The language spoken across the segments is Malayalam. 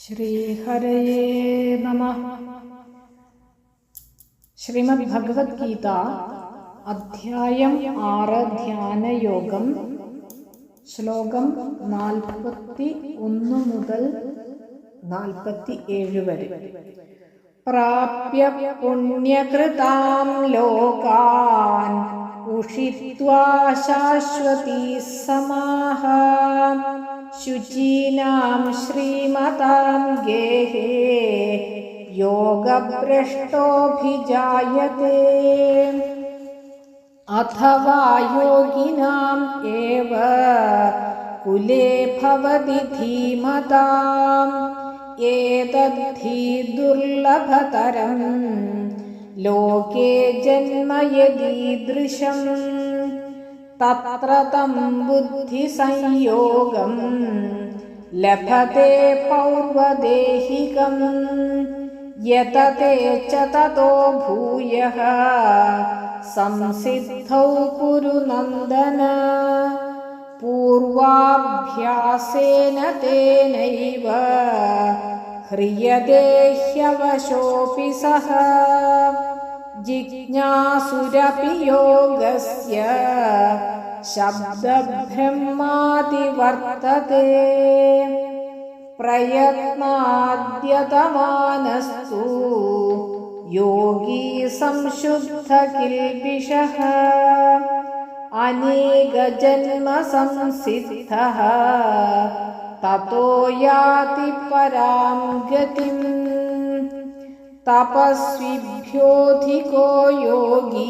ശ്രീഹരയേ നമ. ശ്രീമദ് ഭഗവത്ഗീത അധ്യായം ആറ് ധ്യാനയോഗം ശ്ലോകം നാൽപ്പത്തി ഒന്ന് മുതൽ നാൽപ്പത്തി ഏഴ് വരെ. പ്രാപ്യ പുണ്യകൃതാം ലോകാൻ ഉഷിത്വാ ശാശ്വതി സമാഹ. शुचीनां श्रीमतां गेहे योगभ्रष्टोऽभिजायते। अथवा योगिनाम् एव कुले भवति धीमताम्। एतद्धि दुर्लभतरम्। लोके जन्म यदीदृशम्। तत्र तं बुद्धिसंयोगम् लभते पौर्वदेहिकम् यतते च ततो भूयः संसिद्धौ कुरु नन्दन पूर्वाभ्यासेन तेनैव ह्रियते ह्यवशोऽपि सः जिज्ञासुरपि योगस्य शब्दब्रह्मादिवर्तते प्रयत्नाद्यतमानस्तु योगी संशुद्धकिल्बिषः अनेकजन्मसंसिद्धः ततो याति परां गतिम् तपस्विभ्योऽधिको योगी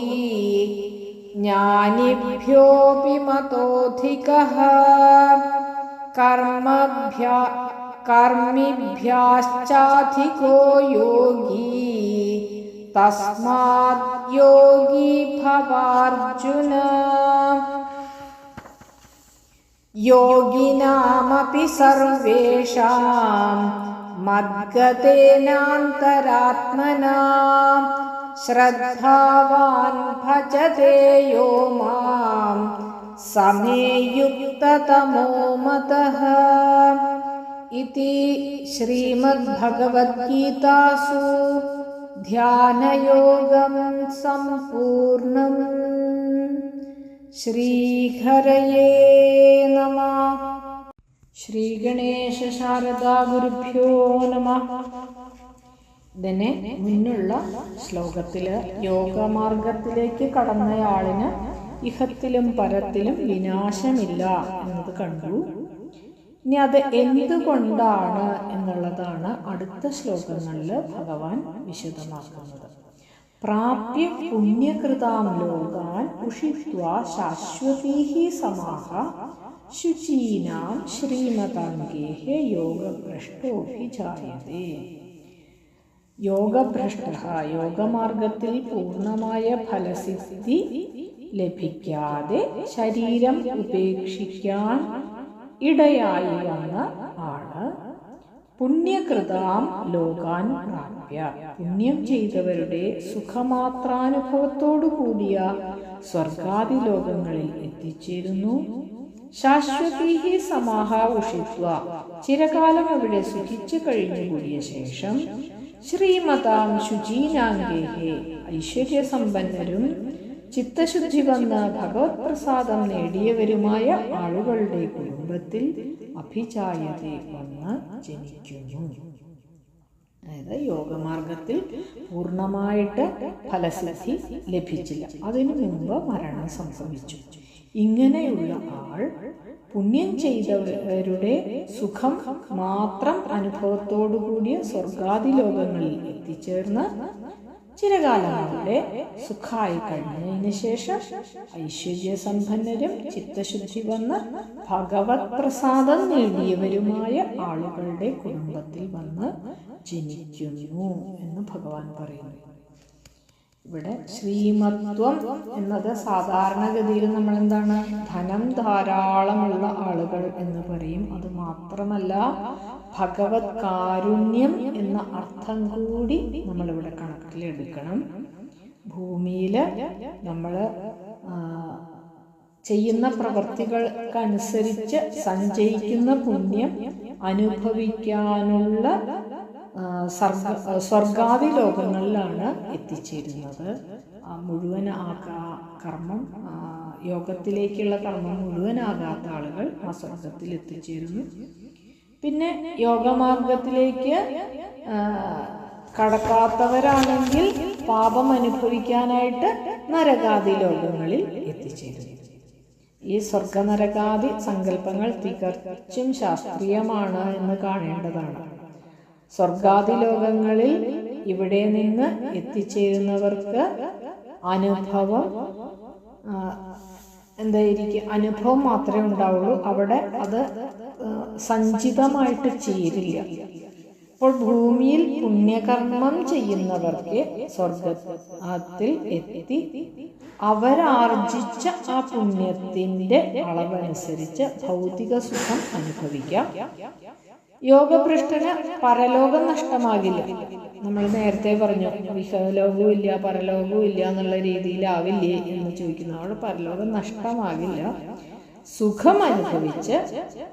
ज्ञानिभ्योऽपि मतोऽधिकः। कर्मभ्या कर्मिभ्याश्चाधिको योगी तस्मात् योगी भवार्जुन। योगिनामपि सर्वेषां मद्गतेनान्तरात्मना श्रद्धावान् भजते यो मां। समे युक्ततमो मतः। इति श्रीमद्भगवद्गीतासु ध्यानयोगं सम्पूर्णम्। श्रीहरये नमः। ശ്രീഗണേശ ശാരദാ ഗുരുഭ്യോ നമ. ഇതിനെ മുന്നുള്ള ശ്ലോകത്തിൽ യോഗമാർഗത്തിലേക്ക് കടന്നയാളിന് ഇഹത്തിലും പരത്തിലും വിനാശമില്ല എന്നത് കണ്ടു. ഇനി അത് എന്തുകൊണ്ടാണ് എന്നുള്ളതാണ് അടുത്ത ശ്ലോകങ്ങളിൽ ഭഗവാൻ വിശദമാക്കുന്നത്. പ്രാപ്യ പുണ്യകൃതാം ലോകാൻ ഉഷിത്വാ ശാശ്വതീഃ സമാഹ. ശുചീനാം ശ്രീമതാംഗേഹ യോഗഭ്രഷ്ടോഭിജായതേ. യോഗഭ്രഷ്ട യോഗമാർഗത്തിൽ പൂർണമായ ഫലസിദ്ധി ലഭിക്കാതെ ശരീരം ഉപേക്ഷിക്കാൻ ഇടയായി വന്ന പുണ്യകൃതാം ലോകാൻ പ്രാപ്യ. പുണ്യം ചെയ്തവരുടെ സുഖമാത്രാനുഭവത്തോടു കൂടിയ സ്വർഗാദി ലോകങ്ങളിൽ എത്തിച്ചേരുന്നു. ശാശ്വതീഹി സമാഹ ഉഷിത്വ ചിരകാലം അവിടെ സുഖിച്ചു കഴിഞ്ഞുകൂടിയ ശേഷം ശ്രീമതാം ശുചീനാംഗേഹെ ഐശ്വര്യസമ്പന്നരും ചിത്തശുദ്ധി വന്ന ഭഗവത് പ്രസാദം നേടിയവരുമായ ആളുകളുടെ കുടുംബത്തിൽ അഭിചായതെ വന്ന് ജനിക്കുന്നു. അതായത് യോഗമാർഗത്തിൽ പൂർണമായിട്ട് ഫലസിദ്ധി ലഭിച്ചില്ല. അതിനു മുമ്പ് മരണം സംഭവിച്ചു. ഇങ്ങനെയുള്ള ആൾ പുണ്യം ചെയ്തവരുടെ സുഖം മാത്രം അനുഭവത്തോടു കൂടിയ സ്വർഗാദി ലോകങ്ങളിൽ എത്തിച്ചേർന്ന് ചിരകാലം അവിടെ സുഖായി കഴിഞ്ഞതിന് ശേഷം ഐശ്വര്യസമ്പന്നരും ചിത്തശുദ്ധി വന്ന് ഭഗവത് പ്രസാദം നേടിയവരുമായ ആളുകളുടെ കുടുംബത്തിൽ വന്ന് ജനിക്കുന്നു എന്ന് ഭഗവാൻ പറയുന്നു. ഇവിടെ ശ്രീമത്വം എന്നത് സാധാരണഗതിയിൽ നമ്മൾ എന്താണ് ധനം ധാരാളമുള്ള ആളുകൾ എന്ന് പറയും. അത് മാത്രമല്ല ഭഗവത് കാരുണ്യം എന്ന അർത്ഥം കൂടി നമ്മൾ ഇവിടെ കണക്കിലെടുക്കണം ഭൂമിയിൽ നമ്മൾ ചെയ്യുന്ന പ്രവൃത്തികൾക്കനുസരിച്ച് സഞ്ചയിക്കുന്ന പുണ്യം അനുഭവിക്കാനുള്ള സർഗ സ്വർഗാദി ലോകങ്ങളിലാണ് എത്തിച്ചേരുന്നത്. മുഴുവൻ ആ കർമ്മം യോഗത്തിലേക്കുള്ള കർമ്മം മുഴുവനാകാത്ത ആളുകൾ ആ സ്വർഗത്തിൽ എത്തിച്ചേരുന്നു. പിന്നെ യോഗമാർഗത്തിലേക്ക് കടക്കാത്തവരാണെങ്കിൽ പാപം അനുഭവിക്കാനായിട്ട് നരകാദി ലോകങ്ങളിൽ എത്തിച്ചേരുന്നു. ഈ സ്വർഗനരകാദി സങ്കല്പങ്ങൾ തികച്ചും ശാസ്ത്രീയമാണ് എന്ന് കാണേണ്ടതാണ്. സ്വർഗാദി ലോകങ്ങളിൽ ഇവിടെ നിന്ന് എത്തിച്ചേരുന്നവർക്ക് അനുഭവം എന്തായിരിക്കും അനുഭവം മാത്രമേ ഉണ്ടാവുള്ളൂ. അവിടെ അത് സഞ്ചിതമായിട്ട് ചേരില്ല. അപ്പോൾ ഭൂമിയിൽ പുണ്യകർമ്മം ചെയ്യുന്നവർക്ക് സ്വർഗത്തിൽ എത്തി അവരാർജിച്ച ആ പുണ്യത്തിന്റെ അളവനുസരിച്ച് ഭൗതിക സുഖം അനുഭവിക്കാം. യോഗഭ്രഷ്ടന് പരലോകം നഷ്ടമാകില്ല. നമ്മൾ നേരത്തെ പറഞ്ഞു വിഷലോകവും ഇല്ല പരലോകവും ഇല്ല എന്നുള്ള രീതിയിലാവില്ലേ എന്ന് ചോദിക്കുന്നു. അവിടെ പരലോകം നഷ്ടമാകില്ല. സുഖം അനുഭവിച്ച്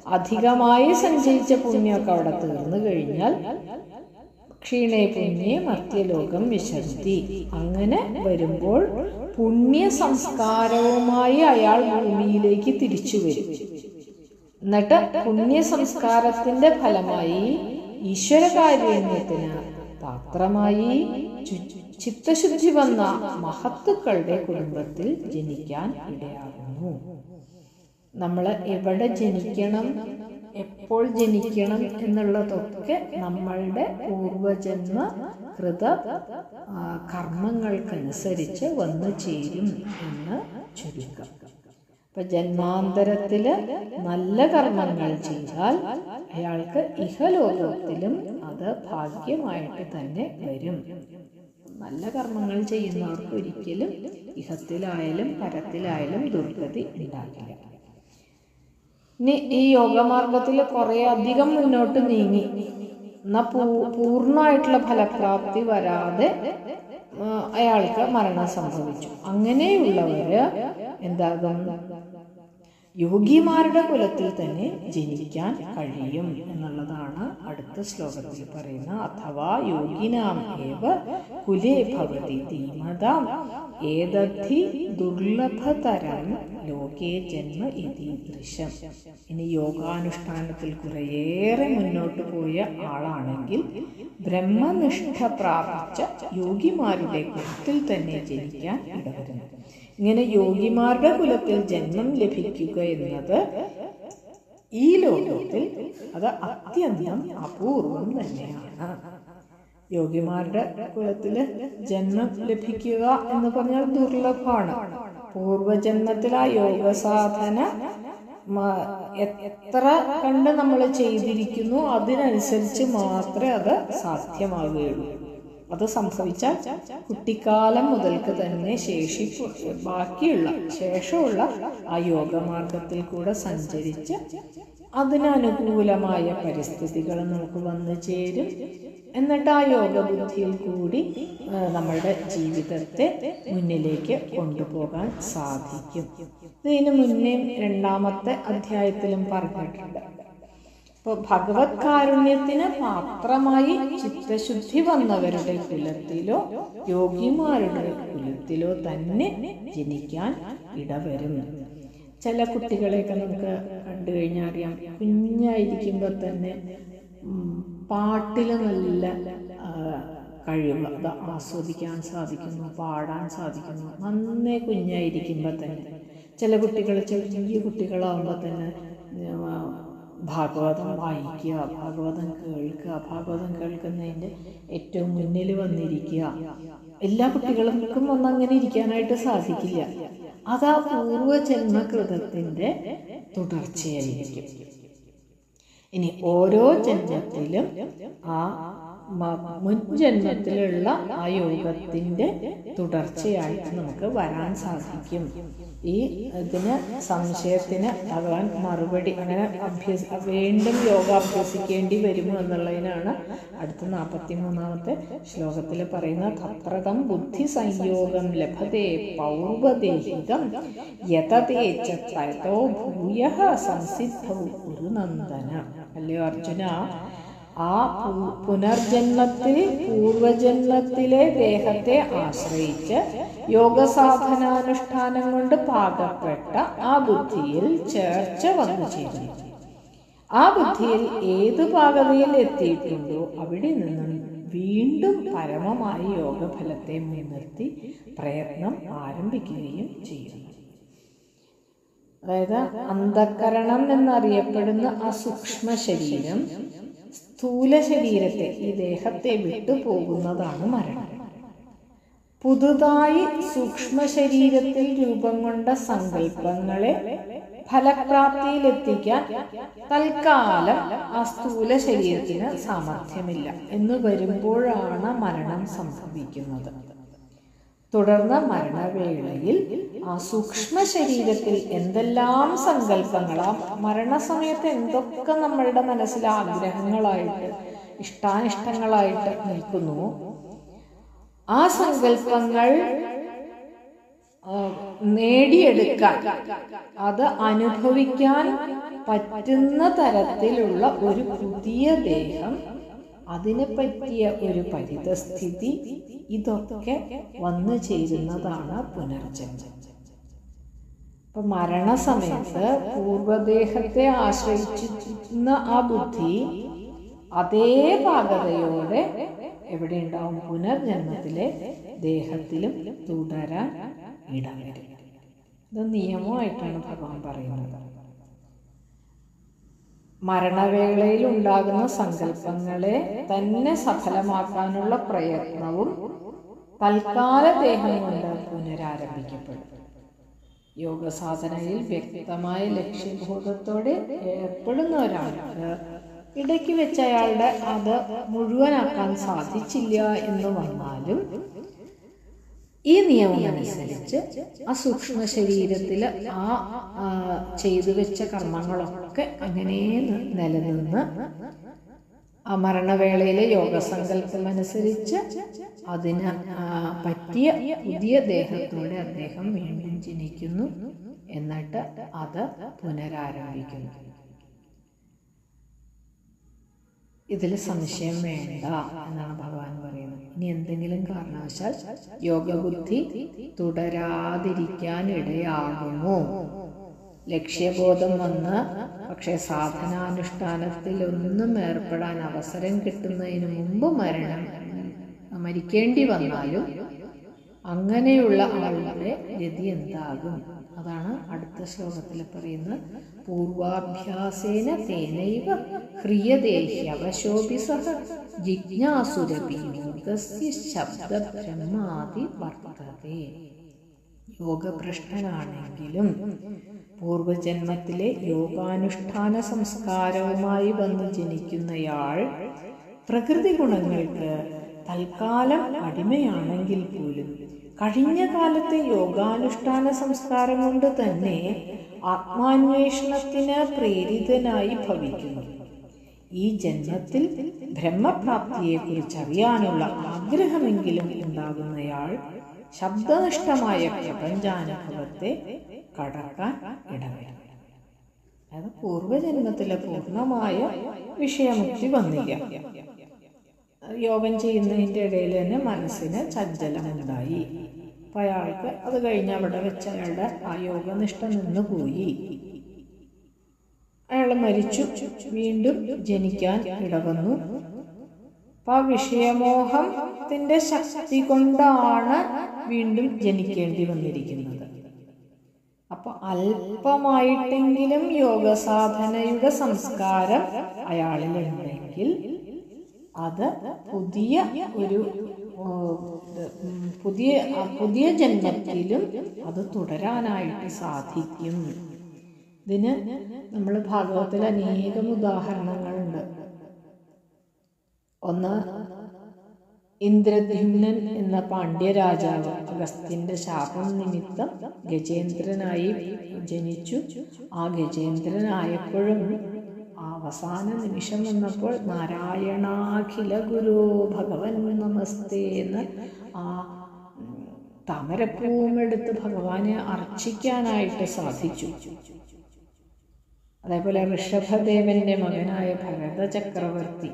അധികമായി സഞ്ചയിച്ച പുണ്യമൊക്കെ അവിടെ തീർന്നു കഴിഞ്ഞാൽ ക്ഷീണേ പുണ്യേ മർത്യലോകം വിശന്തി. അങ്ങനെ വരുമ്പോൾ പുണ്യ സംസ്കാരവുമായി അയാൾ ഭൂമിയിലേക്ക് തിരിച്ചു വരും. എന്നിട്ട് പുണ്യ സംസ്കാരത്തിന്റെ ഫലമായി ഈശ്വരകാരുണ്യത്തിന് പാത്രമായി ചിത്തശുദ്ധി വന്ന മഹത്തുക്കളുടെ കുടുംബത്തിൽ ജനിക്കാൻ ഇടയാകുന്നു. നമ്മൾ എവിടെ ജനിക്കണം എപ്പോൾ ജനിക്കണം എന്നുള്ളതൊക്കെ നമ്മളുടെ പൂർവജന്മ കൃത കർമ്മങ്ങൾക്കനുസരിച്ച് വന്നു ചേരും എന്ന് ചുരുക്കം. അപ്പൊ ജന്മാന്തരത്തിൽ നല്ല കർമ്മങ്ങൾ ചെയ്താൽ അയാൾക്ക് ഇഹലോകത്തിലും അത് ഭാഗ്യമായിട്ട് തന്നെ വരും. നല്ല കർമ്മങ്ങൾ ചെയ്യുന്നവർക്ക് ഒരിക്കലും ഇഹത്തിലായാലും പരത്തിലായാലും ദുർഗതി ഉണ്ടാകില്ല. ഇനി ഈ യോഗമാർഗത്തിൽ കുറെ അധികം മുന്നോട്ട് നീങ്ങി. എന്നാ പൂർണമായിട്ടുള്ള ഫലപ്രാപ്തി വരാതെ അയാൾക്ക് മരണം സംഭവിച്ചു. അങ്ങനെയുള്ളവര് എന്താകും? യോഗിമാരുടെ കുലത്തിൽ തന്നെ ജനിക്കാൻ കഴിയും എന്നുള്ളതാണ് അടുത്ത ശ്ലോകത്തിൽ പറയുന്ന അഥവാ യോഗിനാം ഏവ കുലേ ഭവതി ധീമതാം ഏതദ്ധി ദുർലഭതരം ലോകേ ജന്മ ഇതി ദൃശ്യം. ഇനി യോഗാനുഷ്ഠാനത്തിൽ കുറേയേറെ മുന്നോട്ട് പോയ ആളാണെങ്കിൽ ബ്രഹ്മനിഷ്ഠ പ്രാപിച്ച യോഗിമാരുടെ കുലത്തിൽ തന്നെ ജനിക്കാൻ ഇടവരുന്നു. ഇങ്ങനെ യോഗിമാരുടെ കുലത്തിൽ ജന്മം ലഭിക്കുക എന്നത് ഈ ലോകത്തിൽ അത് അത്യന്തം അപൂർവം തന്നെയാണ്. യോഗിമാരുടെ കുലത്തിൽ ജന്മം ലഭിക്കുക എന്ന് പറഞ്ഞാൽ ദുർലഭമാണ്. പൂർവജന്മത്തിൽ ആ യോഗ സാധന എത്ര കണ്ട് നമ്മൾ ചെയ്തിരിക്കുന്നു അതിനനുസരിച്ച് മാത്രമേ അത് സാധ്യമാവുകയുള്ളൂ. അത് സംഭവിച്ചാൽ കുട്ടിക്കാലം മുതൽക്ക് തന്നെ ശേഷി ബാക്കിയുള്ള ശേഷമുള്ള ആ യോഗമാർഗത്തിൽ കൂടെ സഞ്ചരിച്ച് അതിനനുകൂലമായ പരിസ്ഥിതികൾ നമുക്ക് വന്നു ചേരും. എന്നിട്ട് ആ യോഗബുദ്ധിയിൽ കൂടി നമ്മളുടെ ജീവിതത്തെ മുന്നിലേക്ക് കൊണ്ടുപോകാൻ സാധിക്കും. ഇതിനു മുന്നേ രണ്ടാമത്തെ അധ്യായത്തിലും പറഞ്ഞിട്ടുണ്ട്. അപ്പോൾ ഭഗവത് കാരുണ്യത്തിന് പാത്രമായി ചിത്തശുദ്ധി വന്നവരുടെ കുലത്തിലോ യോഗിമാരുടെ കുലത്തിലോ തന്നെ ജനിക്കാൻ ഇടവരും. ചില കുട്ടികളെയൊക്കെ നമുക്ക് കണ്ടു കഴിഞ്ഞാൽ അറിയാം കുഞ്ഞായിരിക്കുമ്പോൾ തന്നെ പാട്ടിൽ നല്ല കഴിവ് അത് ആസ്വദിക്കാൻ സാധിക്കുന്നു പാടാൻ സാധിക്കുന്നു നന്നേ കുഞ്ഞായിരിക്കുമ്പോൾ തന്നെ. ചില കുട്ടികൾ ചെറിയ കുട്ടികളാകുമ്പോൾ തന്നെ ഭാഗവതം വായിക്കുക ഭാഗവതം കേൾക്കുക ഭാഗവതം കേൾക്കുന്നതിന്റെ ഏറ്റവും മുന്നിൽ വന്നിരിക്കുക. എല്ലാ കുട്ടികൾക്കും ഒന്നും അങ്ങനെ ഇരിക്കാനായിട്ട് സാധിക്കില്ല. അത് ആ പൂർവജന്മകൃതത്തിന്റെ തുടർച്ചയായിരിക്കും. ഇനി ഓരോ ജന്മത്തിലും ആ മുൻ ജന്മത്തിലുള്ള ആ യോഗത്തിന്റെ തുടർച്ചയായിട്ട് നമുക്ക് വരാൻ സാധിക്കും. ഈ ഇതിന് സംശയത്തിന് ഭഗവാൻ മറുപടി അങ്ങനെ അഭ്യസ വീണ്ടും യോഗ അഭ്യസിക്കേണ്ടി വരുമോ എന്നുള്ളതിനാണ് അടുത്ത നാൽപ്പത്തി മൂന്നാമത്തെ ശ്ലോകത്തിൽ പറയുന്നത്. തത്രതം ബുദ്ധി സംയോഗം ലഭത്തെ പൗർവദേഹികം യതതേ ചോ ഭൂയ സംസിദ്ധൗ ഗുരുനന്ദന അല്ലയോ അർജുന? ആ പുനർജന്മത്തിൽ പൂർവജന്മത്തിലെ ദേഹത്തെ ആശ്രയിച്ച് യോഗസാധനാനുഷ്ഠാനം കൊണ്ട് പാകപ്പെട്ട ആ ബുദ്ധിയിൽ ചേർച്ച വന്നു ചേരുന്നു. ആ ബുദ്ധിയിൽ ഏത് പാകതയിൽ എത്തിയിട്ടുണ്ടോ അവിടെ നിന്നും വീണ്ടും പരമമായ യോഗഫലത്തെ മുൻനിർത്തി പ്രയത്നം ആരംഭിക്കുകയും ചെയ്യുന്നു. അതായത് അന്ധക്കരണം എന്നറിയപ്പെടുന്ന ആ സൂക്ഷ്മ ശരീരം സ്ഥൂല ശരീരത്തെ ഈ ദേഹത്തെ വിട്ടുപോകുന്നതാണ് മരണം. പുതുതായി സൂക്ഷ്മ ശരീരത്തിൽ രൂപം കൊണ്ട സങ്കല്പങ്ങളെ ഫലപ്രാപ്തിയിലെത്തിക്കാൻ തൽക്കാലം ആ സ്ഥൂല ശരീരത്തിന് സാമർഥ്യമില്ല എന്ന് വരുമ്പോഴാണ് മരണം സംഭവിക്കുന്നത്. തുടർന്ന് മരണവേളയിൽ ആ സൂക്ഷ്മ ശരീരത്തിൽ എന്തെല്ലാം സങ്കല്പങ്ങളാ മരണസമയത്ത് എന്തൊക്കെ നമ്മളുടെ മനസ്സിൽ ആഗ്രഹങ്ങളായിട്ട് ഇഷ്ടാനിഷ്ടങ്ങളായിട്ട് നിൽക്കുന്നു ആ സങ്കല്പങ്ങൾ നേടിയെടുക്കാൻ അത് അനുഭവിക്കാൻ പറ്റുന്ന തരത്തിലുള്ള ഒരു പുതിയ ദേഹം അതിനെ പറ്റിയ ഒരു പരിതസ്ഥിതി ഇതൊക്കെ വന്നു ചേരുന്നതാണ് പുനർജന്മം. അപ്പൊ മരണസമയത്ത് പൂർവദേഹത്തെ ആശ്രയിച്ചിരുന്ന ആ ബുദ്ധി അതേ പാകതയോടെ എവിടെ ഉണ്ടാവും പുനർജന്മത്തിലെ ദേഹത്തിലും തുടരാൻ ഇടവരും ഇത് നിയമമായിട്ടാണ് ഭഗവാൻ പറയുന്നത്. മരണവേളയിൽ ഉണ്ടാകുന്ന സങ്കല്പങ്ങളെ തന്നെ സഫലമാക്കാനുള്ള പ്രയത്നവും തൽക്കാല ദേഹം കൊണ്ട് പുനരാരംഭിക്കപ്പെടും. യോഗസാധനയിൽ വ്യക്തമായ ലക്ഷ്യബോധത്തോടെ ഏർപ്പെടുന്ന ഒരാൾക്ക് ഇടയ്ക്ക് വെച്ച് അയാളുടെ അത് മുഴുവനാക്കാൻ സാധിച്ചില്ല എന്ന് വന്നാലും ഈ നിയമം അനുസരിച്ച് ആ സൂക്ഷ്മ ശരീരത്തിൽ ആ ചെയ്തു വെച്ച കർമ്മങ്ങളൊക്കെ അങ്ങനെ നിലനിന്ന് ആ മരണവേളയിലെ യോഗസങ്കല്പം അനുസരിച്ച് അതിന് പറ്റിയ പുതിയ ദേഹത്തോടെ അദ്ദേഹം വീണ്ടും ജനിക്കുന്നു. എന്നിട്ട് അത് പുനരാരംഭിക്കുന്നു. ഇതിൽ സംശയം വേണ്ട എന്നാണ് ഭഗവാൻ പറയുന്നത്. ഇനി എന്തെങ്കിലും കാരണവശാൽ യോഗബുദ്ധി തുടരാതിരിക്കാൻ ഇടയാകുമോ ലക്ഷ്യബോധം വന്ന് പക്ഷേ സാധനാനുഷ്ഠാനത്തിൽ ഒന്നും ഏർപ്പെടാൻ അവസരം കിട്ടുന്നതിന് മുമ്പ് മരണം മരിക്കേണ്ടി വന്നാലും അങ്ങനെയുള്ള ആളുകളുടെ ഗതി എന്താകും? അതാണ് അടുത്ത ശ്ലോകത്തിൽ പറയുന്നത്. പൂർവാഭ്യാസേന തേനൈവ ഹ്രിയദേഹ്യവശോപി സഹ ജിജ്ഞാസുരപീതസ്യ ശബ്ദബ്രഹ്മാതി വർത്തതേ. യോഗഭ്രഷ്ടനാണെങ്കിലും പൂർവജന്മത്തിലെ യോഗാനുഷ്ഠാന സംസ്കാരവുമായി വന്ന് ജനിക്കുന്നയാൾ പ്രകൃതി ഗുണങ്ങൾക്ക് തൽക്കാലം അടിമയാണെങ്കിൽ പോലും കഴിഞ്ഞ കാലത്തെ യോഗാനുഷ്ഠാന സംസ്കാരം കൊണ്ട് തന്നെ ആത്മാന്വേഷണത്തിന് പ്രേരിതനായി ഭവിക്കുന്നു. ഈ ജന്മത്തിൽ ബ്രഹ്മപ്രാപ്തിയെക്കുറിച്ച് അറിയാനുള്ള ആഗ്രഹമെങ്കിലും ഉണ്ടാകുന്നയാൾ ശബ്ദനിഷ്ഠമായ പ്രപഞ്ചാനുഭവത്തെ കടക്കാൻ ഇടവരും. അത് പൂർവജന്മത്തിലെ പൂർണമായ വിഷയമുക്തി വന്നില്ല. യോഗം ചെയ്യുന്നതിന്റെ ഇടയിൽ തന്നെ മനസ്സിന് ചഞ്ചലമുണ്ടായി. അപ്പം അയാൾക്ക് അത് കഴിഞ്ഞ് അവിടെ വെച്ച് അയാളുടെ ആ യോഗനിഷ്ഠ നിന്നുപോയി. അയാൾ മരിച്ചു. വീണ്ടും ജനിക്കാൻ ഇടവന്നു. അപ്പൊ ആ വിഷയമോഹത്തിന്റെ ശക്തി കൊണ്ടാണ് വീണ്ടും ജനിക്കേണ്ടി വന്നിരിക്കുന്നത്. അപ്പൊ അല്പമായിട്ടെങ്കിലും യോഗസാധനയുടെ സംസ്കാരം അയാളിലുണ്ടെങ്കിൽ അത് പുതിയ ഒരു ഇത്, പുതിയ പുതിയ ജന്മത്തിലും അത് തുടരാനായിട്ട് സാധിക്കും. ഇതിന് നമ്മൾ ഭാഗവത്തിൽ അനേകം ഉദാഹരണങ്ങളുണ്ട്. ഒന്ന് ഇന്ദ്രദ്യുമ്നൻ എന്ന പാണ്ഡ്യ രാജാവ് അഗസ്ത്യന്റെ ശാപം നിമിത്തം ഗജേന്ദ്രനായി ജനിച്ചു. ആ ഗജേന്ദ്രനായപ്പോഴും അവസാന നിമിഷം വന്നപ്പോൾ നാരായണാഖില ഗുരു ഭഗവൻ നമസ്തേ എന്ന് ആ ഉം, താമരപ്പൂവും എടുത്ത് ഭഗവാനെ അർച്ചിക്കാനായിട്ട് സാധിച്ചു. അതേപോലെ ഋഷഭദേവന്റെ മകനായ ഭരത ചക്രവർത്തി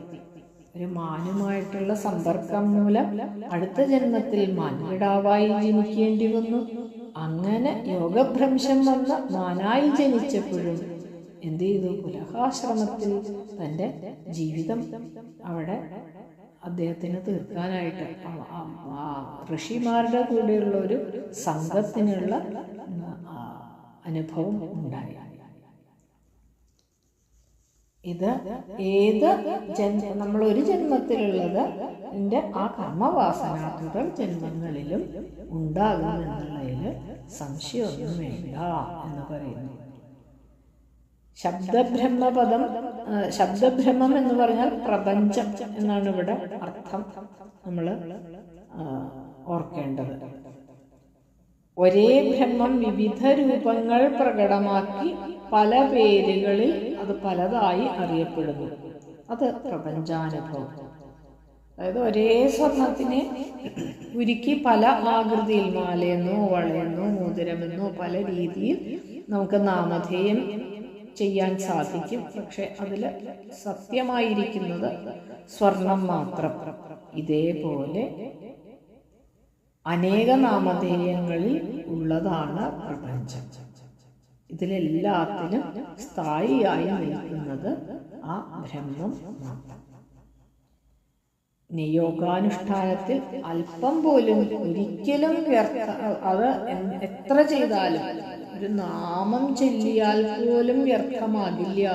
ഒരു മാനുമായിട്ടുള്ള സമ്പർക്കം മൂലം അടുത്ത ജന്മത്തിൽ മാനുവിടാവായി ജനിക്കേണ്ടി വന്നു. അങ്ങനെ യോഗഭ്രംശം വന്ന മാനായി ജനിച്ചപ്പോഴും എന്ത് ചെയ്തു? പുലഹാശ്രമത്തിൽ തന്റെ ജീവിതം അവിടെ അദ്ദേഹത്തിന് തീർക്കാനായിട്ട് ഋഷിമാരുടെ കൂടെയുള്ള ഒരു സംഘത്തിനുള്ള അനുഭവം ഉണ്ടായി. ഇത് ഏത് ജന്മ നമ്മൾ ഒരു ജന്മത്തിലുള്ളത് എന്റെ ആ കർമ്മവാസന തുടർ ജന്മങ്ങളിലും ഉണ്ടാകുമെന്നുള്ളതിൽ സംശയമൊന്നും വേണ്ട എന്ന് പറയുന്നു. ശബ്ദബ്രഹ്മപദം ശബ്ദബ്രഹ്മം എന്ന് പറഞ്ഞാൽ പ്രപഞ്ചം എന്നാണ് ഇവിടെ അർത്ഥം നമ്മൾ ഓർക്കേണ്ടത്. ഒരേ ബ്രഹ്മം വിവിധ രൂപങ്ങൾ പ്രകടമാക്കി പല പേരുകളിൽ അത് പലതായി അറിയപ്പെടുന്നു. അത് പ്രപഞ്ചാനുഭവം. അതായത് ഒരേ സ്വർണത്തിനെ ഉരുക്കി പല ആകൃതിയിൽ മാലയെന്നോ വളയെന്നോ മോതിരമെന്നോ പല രീതിയിൽ നമുക്ക് നാമധേയം ചെയ്യാൻ സാധിക്കും. പക്ഷെ അതിൽ സത്യമായിരിക്കുന്നത് സ്വർണം മാത്രം. ഇതേപോലെ അനേക നാമധേയങ്ങളിൽ ഉള്ളതാണ് പ്രപഞ്ചം. ഇതിലെല്ലാത്തിലും സ്ഥായിയായി നിൽക്കുന്നത് ആ ബ്രഹ്മം മാത്രം. നിയോഗാനുഷ്ഠാനത്തിൽ അല്പം പോലും ഒരിക്കലും വ്യർത്ഥ അത് എത്ര ചെയ്താലും ഒരു നാമം ചൊല്ലിയാൽ പോലും വ്യർത്ഥമാകില്ല.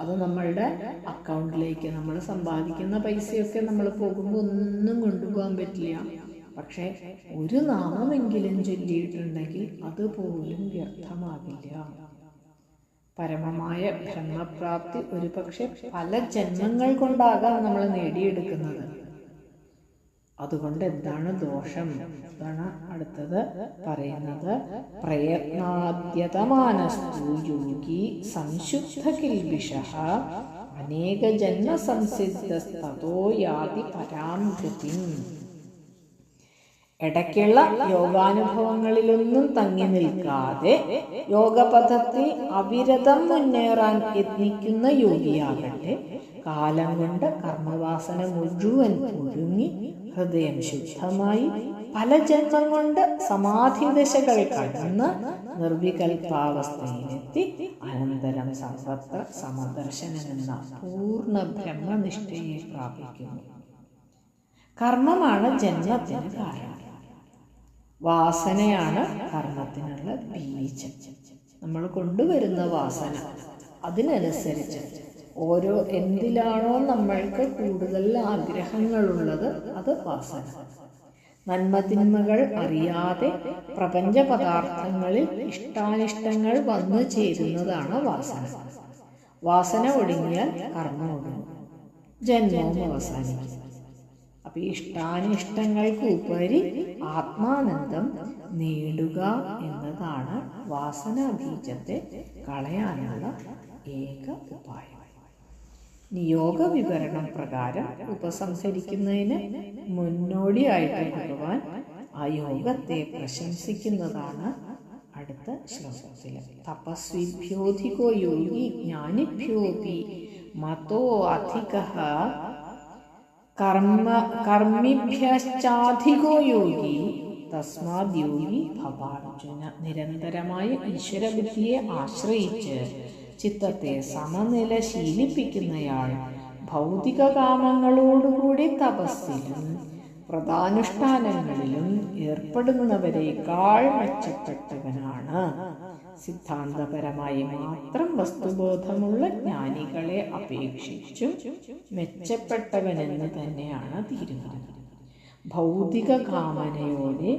അത് നമ്മളുടെ അക്കൗണ്ടിലേക്ക് നമ്മൾ സമ്പാദിക്കുന്ന പൈസയൊക്കെ നമ്മൾ പോകുമ്പോൾ ഒന്നും കൊണ്ടുപോകാൻ പറ്റില്ല. പക്ഷേ ഒരു നാമമെങ്കിലും ചൊല്ലിയിട്ടുണ്ടെങ്കിൽ അതുപോലും വ്യർത്ഥമാകില്ല. പരമമായ ബ്രഹ്മപ്രാപ്തി ഒരുപക്ഷെ പല ജന്മങ്ങൾ കൊണ്ടാകാം നമ്മൾ നേടിയെടുക്കുന്നത്. അതുകൊണ്ട് എന്താണ് ദോഷം? അതാണ് അടുത്തത് പറയുന്നത്. പ്രയത്നാദ്യതമാനസ്തു യോഗി സംശുദ്ധ കിൽബിഷ അനേക ജന്മ സംസിദ്ധസ്തോ യാതി പരാം ഗതി ഇടയ്ക്കുള്ള യോഗാനുഭവങ്ങളിലൊന്നും തങ്ങി നിൽക്കാതെ യോഗപഥത്തിൽ അവിരതം മുന്നേറാൻ യത്നിക്കുന്ന യോഗിയാകട്ടെ കാലം കൊണ്ട് കർമ്മവാസന മുഴുവൻ ഒഴുങ്ങി ഹൃദയം ശുദ്ധമായി പല ജന്മം കൊണ്ട് സമാധി ദശകൾ കടന്ന് നിർവികൽപാവസ്ഥയിലെത്തി അനന്തരം സർവത്ര സമദർശനമെന്ന പൂർണ ബ്രഹ്മനിഷ്ഠയെ പ്രാപിക്കുന്നു. കർമ്മമാണ് ജന്മത്തിന് കാരണം. വാസനയാണ് കർമ്മത്തിനുള്ള ബീജം. നമ്മൾ കൊണ്ടുവരുന്ന വാസന. അതിനനുസരിച്ച് ഓരോ എന്തിലാണോ നമ്മൾക്ക് കൂടുതൽ ആഗ്രഹങ്ങളുള്ളത് അത് വാസന നന്മതിന്മകൾ അറിയാതെ പ്രപഞ്ച പദാർത്ഥങ്ങളിൽ ഇഷ്ടാനിഷ്ടങ്ങൾ വന്നു ചേരുന്നതാണ് വാസന വാസന ഒടുങ്ങിയാൽ കർമ്മം ഒടുങ്ങും. ജന്മവും അവസാനിക്കും. അപ്പൊ ഇഷ്ടാനിഷ്ടങ്ങൾക്ക് ഉപരി ആത്മാനന്ദം നേടുക എന്നതാണ് വാസനാ ബീജത്തെ കളയാനുള്ള ഏക ഉപായം. നിയോഗ വിവരണം പ്രകാരം ഉപസംഹരിക്കുന്നതിന് മുന്നോടിയായിട്ട് ഭഗവാൻ ആ യോഗത്തെ പ്രശംസിക്കുന്നതാണ് അടുത്ത ശ്ലോകത്തിൽ തപസ്വിഭ്യോധികോ യോഗി ജ്ഞാനിഭ്യോപി മതോ അധിക കർമ്മ കർമ്മിഭ്യശ്ചാധികോ യോഗി തസ്മാത് യോഗി ഭവാർജുന. നിരന്തരമായ ഈശ്വരബുദ്ധിയെ ആശ്രയിച്ച് ചിത്തത്തെ സമനില ശീലിപ്പിക്കുന്നയാൾ ഭൗതിക കാമങ്ങളോടുകൂടി തപസ്സിലും വ്രതാനുഷ്ഠാനങ്ങളിലും ഏർപ്പെടുന്നവരെക്കാൾ മെച്ചപ്പെട്ടവനാണ്. സിദ്ധാന്തപരമായി മാത്രം വസ്തുബോധമുള്ള ജ്ഞാനികളെ അപേക്ഷിച്ചും മെച്ചപ്പെട്ടവനെന്ന് തന്നെയാണ് തീരുമാനം. ഭൗതിക കാമനയോടെ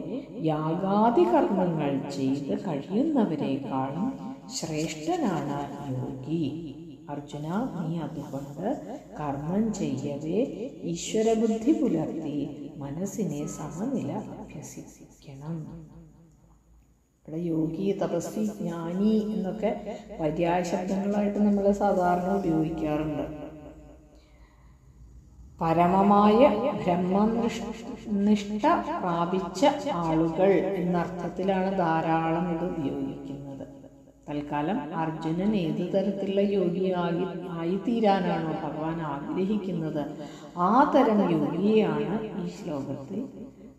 യാഗാദി കർമ്മങ്ങൾ ചെയ്ത് കഴിയുന്നവരെക്കാളും ശ്രേഷ്ഠനാണ് യോഗി. അർജുന നീ അതുകൊണ്ട് കർമ്മം ചെയ്യവേ. ഈശ്വരബുദ്ധി പുലർത്തി മനസ്സിനെ സമനില അഭ്യസിക്കണം. ഇവിടെ യോഗി തപസ്വി ജ്ഞാനി എന്നൊക്കെ പര്യായ ശബ്ദങ്ങളായിട്ട് നമ്മൾ സാധാരണ ഉപയോഗിക്കാറുണ്ട്. പരമമായ ബ്രഹ്മനിഷ്ഠ പ്രാപിച്ച ആളുകൾ എന്നർത്ഥത്തിലാണ് ധാരാളം ഇത് ഉപയോഗിക്കുന്നത്. തൽക്കാലം അർജുനൻ ഏതു തരത്തിലുള്ള യോഗിയായി ആയിത്തീരാനാണോ ഭഗവാൻ ആഗ്രഹിക്കുന്നത് ആ തരം യോഗിയെയാണ് ഈ ശ്ലോകത്തിൽ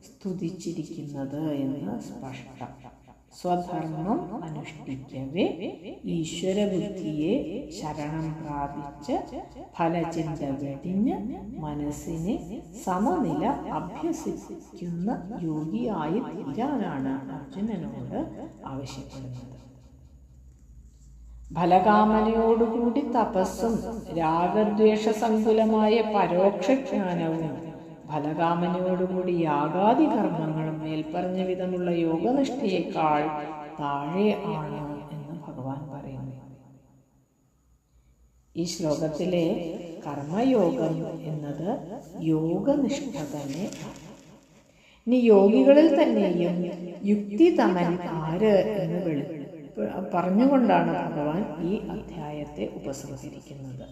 സ്തുതിച്ചിരിക്കുന്നത് എന്ന് സ്പഷ്ടം. സ്വധർമ്മം അനുഷ്ഠിക്കവേ ഈശ്വരബുദ്ധിയെ ശരണം പ്രാപിച്ച് ഫലചിന്ത വെടിഞ്ഞ് മനസ്സിനെ സമനില അഭ്യസിക്കുന്ന യോഗിയായി തീരാനാണ് അർജുനനോട് ആവശ്യപ്പെടുന്നത്. ഫലകാമനയോടുകൂടി തപസ്സും രാഗദ്വേഷ സങ്കുലമായ പരോക്ഷജ്ഞാനവും ഫലകാമനയോടുകൂടി യാഗാദി കർമ്മങ്ങളും മേൽപ്പറഞ്ഞ വിധമുള്ള യോഗനിഷ്ഠയേക്കാൾ താഴെ ആണ് എന്ന് ഭഗവാൻ പറയുന്നു. ഈ ശ്ലോകത്തിലെ കർമ്മയോഗം എന്നത് യോഗനിഷ്ഠ തന്നെ ഇനി യോഗികളിൽ തന്നെയും യുക്തിതമൻ ആര് എന്ന് വെളി പറഞ്ഞുകൊണ്ടാണ് ഭഗവാൻ ഈ അധ്യായത്തെ ഉപസംഹരിക്കുന്നത്.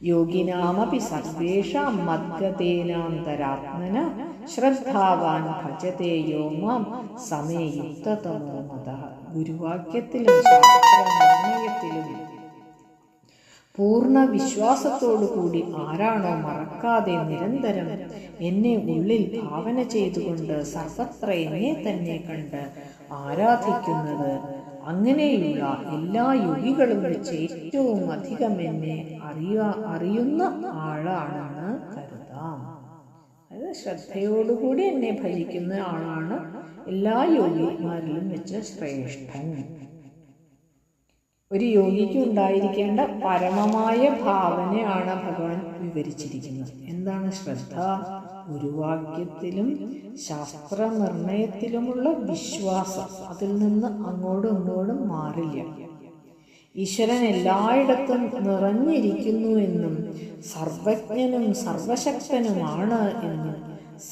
യോഗിനാമപി സർവേഷാം മദ്ഗതേനാന്തരാത്മന ശ്രദ്ധാവാൻ ഭജത്തെ യോമാം മാം സമേ യുക്തതമോ മത ഗുരുവാക്യത്തിലും നിർണയത്തിലും പൂർണ വിശ്വാസത്തോടുകൂടി ആരാണോ മറക്കാതെ നിരന്തരം എന്നെ ഉള്ളിൽ ഭാവന ചെയ്തുകൊണ്ട് സർവത്ര എന്നെ തന്നെ കണ്ട് ആരാധിക്കുന്നത് അങ്ങനെയുള്ള എല്ലാ യുഗികളും വെച്ച് ഏറ്റവും അധികം എന്നെ അറിയ അറിയുന്ന ആളാണെന്ന് കരുതാം. അതായത് ശ്രദ്ധയോടുകൂടി എന്നെ ഭജിക്കുന്ന ആളാണ് എല്ലാ യോഗിമാരിലും വെച്ച് ശ്രേഷ്ഠൻ. ഒരു യോഗിക്ക് ഉണ്ടായിരിക്കേണ്ട പരമമായ ഭാവനയാണ് ഭഗവാൻ വിവരിച്ചിരിക്കുന്നത്. എന്താണ് ശ്രദ്ധ? ഗുരുവാക്യത്തിലും ശാസ്ത്രനിർണയത്തിലുമുള്ള വിശ്വാസം അതിൽ നിന്ന് അങ്ങോട്ടും ഇങ്ങോട്ടും മാറില്ല. ഈശ്വരൻ എല്ലായിടത്തും നിറഞ്ഞിരിക്കുന്നു എന്നും സർവജ്ഞനും സർവശക്തനുമാണ് എന്നും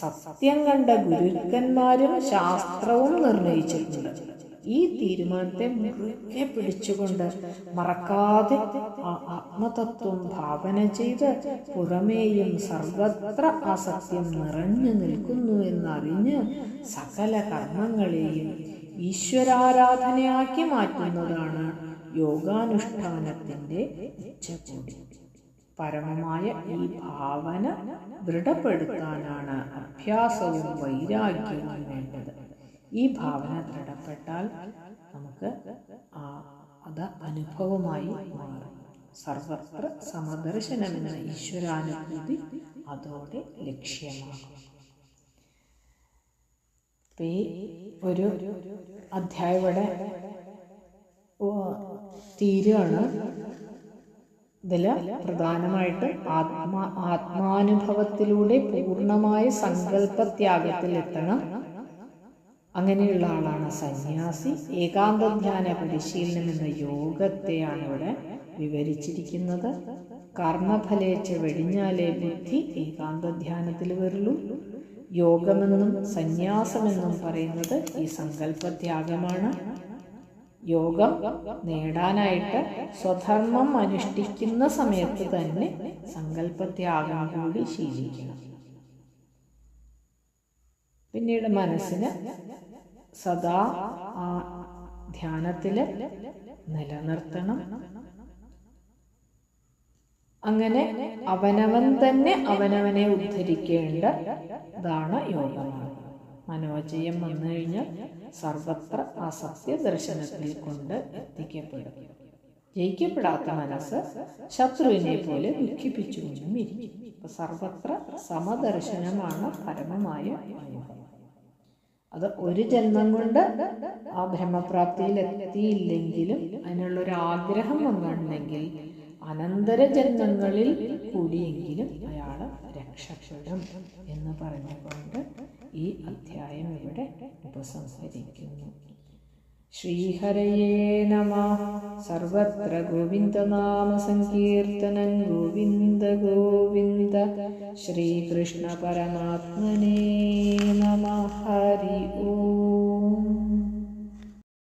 സത്യം കണ്ട ഗുരുക്കന്മാരും ശാസ്ത്രവും നിർണയിച്ചിട്ടുണ്ട്. ഈ തീരുമാനത്തെ മുറുകെ പിടിച്ചുകൊണ്ട് മറക്കാതെ ആ ആത്മതത്വം ഭാവന ചെയ്ത് പുറമേയും സർവത്ര ആ സത്യം നിറഞ്ഞു നിൽക്കുന്നു എന്നറിഞ്ഞ് സകല കർമ്മങ്ങളെയും ഈശ്വരാരാധനയാക്കി മാറ്റുന്നതാണ് യോഗാനുഷ്ഠാനത്തിന്റെ ഉച്ചകൂടി. പരമമായ ഈ ഭാവന ദൃഢപ്പെടുത്താനാണ് അഭ്യാസവും വൈരാഗ്യവും വേണ്ടത്. ഈ ഭാവന ദൃഢപ്പെട്ടാൽ നമുക്ക് ആ അത് അനുഭവമായി മാറും. സർവത്ര സമദർശനമെന്ന ഈശ്വരാനുഭൂതി അതോടെ ലക്ഷ്യമാകും. ഈ ഒരു അധ്യായം ഇവിടെ തീരുകയാണ് ഇതിൽ പ്രധാനമായിട്ട് ആത്മാ ആത്മാനുഭവത്തിലൂടെ പൂർണമായ സങ്കല്പത്യാഗത്തിലെത്തണം അങ്ങനെയുള്ള ആളാണ് സന്യാസി. ഏകാന്ത ധ്യാന പരിശീലനം എന്ന യോഗത്തെയാണ് ഇവിടെ വിവരിച്ചിരിക്കുന്നത്. കർമ്മഫലേച്ച വെടിഞ്ഞാലേ ബുദ്ധി ഏകാന്ത ധ്യാനത്തിൽ വരുള്ളൂ യോഗമെന്നും സന്യാസമെന്നും പറയുന്നത് ഈ സങ്കല്പത്യാഗമാണ്. യോഗം നേടാനായിട്ട് സ്വധർമ്മം അനുഷ്ഠിക്കുന്ന സമയത്ത് തന്നെ സങ്കല്പത്യാഗം കൂടി ശീലിക്കണം. പിന്നീട് മനസ്സിന് സദാ ആ ധ്യാനത്തിൽ നിലനിർത്തണം. അങ്ങനെ അവനവൻ തന്നെ അവനവനെ ഉദ്ധരിക്കേണ്ട ഇതാണ് യോഗമാണ്. മനോജയം വന്നു കഴിഞ്ഞാൽ സർവത്ര ആ സത്യദർശനത്തിൽ കൊണ്ട് എത്തിക്കപ്പെടും. ജയിക്കപ്പെടാത്ത മനസ്സ് ശത്രുവിനെ പോലെ ദുഃഖിപ്പിച്ചുകൊണ്ടും ഇരിക്കും. സർവത്ര സമദർശനമാണ് പരമമായ അനുഭവം അത് ഒരു ജന്മം കൊണ്ട് ആ ബ്രഹ്മപ്രാപ്തിയിൽ എത്തിയില്ലെങ്കിലും അതിനുള്ളൊരു ആഗ്രഹം വന്നിട്ടുണ്ടെങ്കിൽ അനന്തര ജന്മങ്ങളിൽ കൂടിയെങ്കിലും അയാൾ രക്ഷപ്പെടും എന്ന് പറഞ്ഞുകൊണ്ട് ഈ അധ്യായം ഇവിടെ ഉപസംഹരിക്കുന്നു. श्रीहरये नमः। सर्वत्र गोविन्दनामसङ्कीर्तनं गोविन्द गोविन्द। श्रीकृष्णपरमात्मने नमः। हरि ओम्।